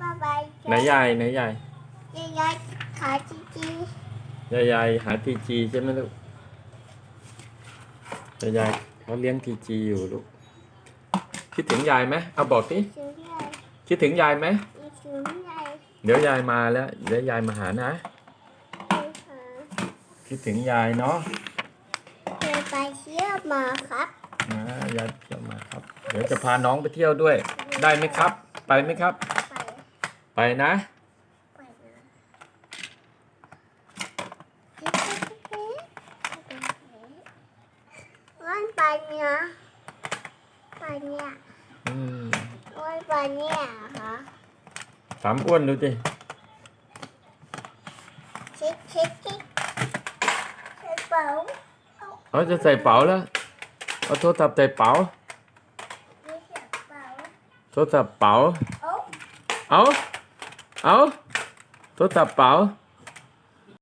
บ๊ายบายไหนยายไหนยายยายยายขาจีจียายยายหาทีจีใช่ไหมลูกยายยายเขาเลี้ยงทีจีอยู่ลูกคิดถึงยายไหมเอาบอกดิถึงยายคิดถึงยายไหมถึงยายเดี๋ยวยายมาแล้วเดี๋ยวยายมาหานะไปหาคิดถึงยายเนาะเคยไปเที่ยวมาครับนะยายเที่ยวมาครับ เดี๋ยวจะพาน้องไปเที่ยวด้วย ได้ไหมครับ ไปไหมครับ ไปไปนะไปนะวันไปเนี่ยไปเนี่ยอืมวันไปเนี่ยเหรอถามอ้วนดูสิชิดชิดชิดใส่เป๋าเขาจะใส่เป๋าแล้วเอาโทรศัพท์ใส่เป๋าไม่ใส่เป๋าโทรศัพท์เป๋าโอ้เอา เอาโทรศัพท์เปล่า